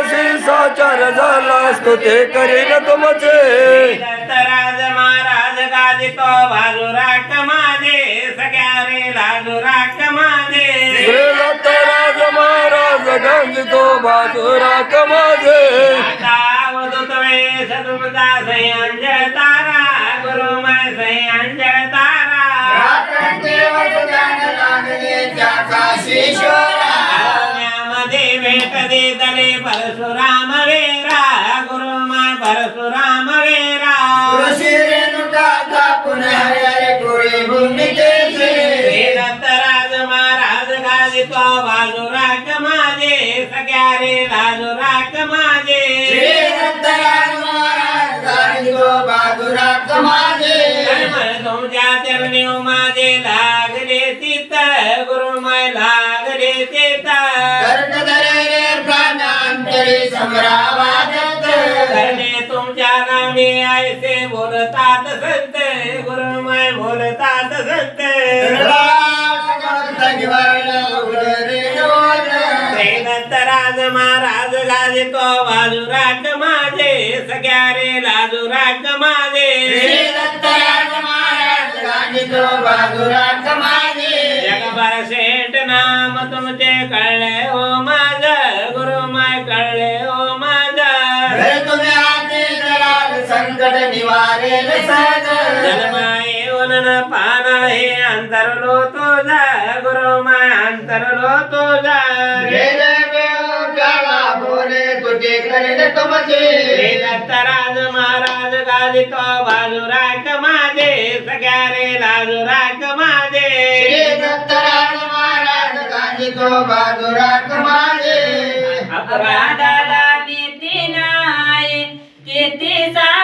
दासी साचार झाला स्तुते करील तुमचे. दत्तराज महाराज गाजितो बाजू राख माझे सगळ्या रे लाजू राख माझे. महाराज तारा गुरु मै तारा. गाजितो बाजू राख माझे सगळ्या रे लाजू राख माझे. तुमच्या चरणी माझे लागले तित गुरुमय लागले तित करणे तुमच्या नामे ऐसे बोलतात संत गुरुमय बोलतात संत. गाजितो बाजू राख माझे सगळ्या रे लाजू राख माझे. जगभर शेठ नाम तुमचे कळले हो माझ गुरुमय कळले हो माझ. संकट निवारेल सहज. जन्म येऊन न पाना हे अंतरलो तुझा गुरुमय अंतरलो तुझा. तुझे करेल श्री दत्तराज महाराज गाजितो बाजू राख माझे. सगळ्या रे लाजू राख माझे. श्री दत्तराज महाराज गांधी तो बहादुरा कमाले अपराधाला भीती नाही. किती सांगू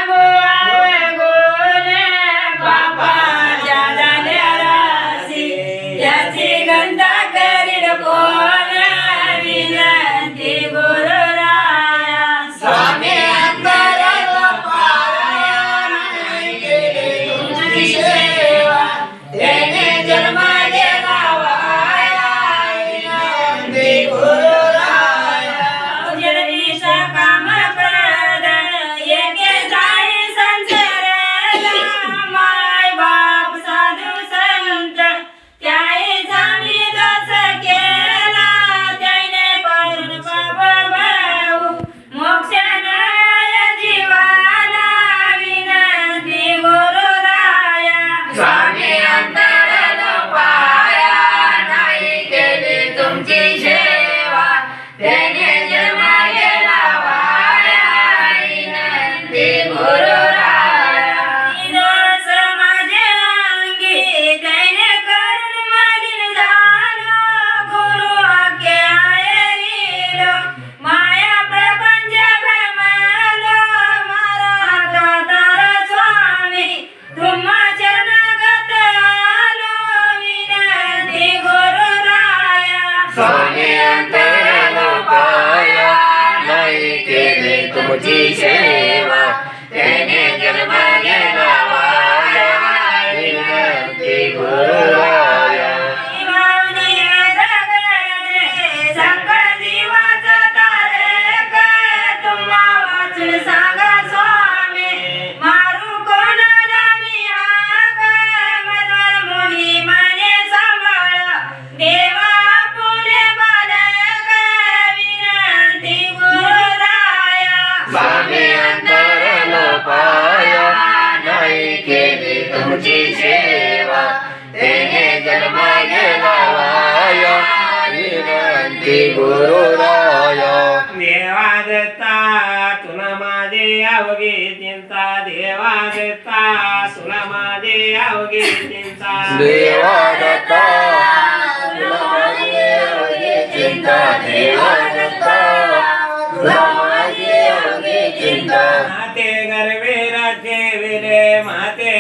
गुरुराया स्वामी अंतराला पाया नाही केली तुमची దేవాదత్త సులమాదేవ్ గీతింత దేవాదత్త సులమాదేవ్ గీతింత దేవాదత్త సులమాదేవ్ గీతింత మాతే గర్వే రాజ్యే విరే మాతే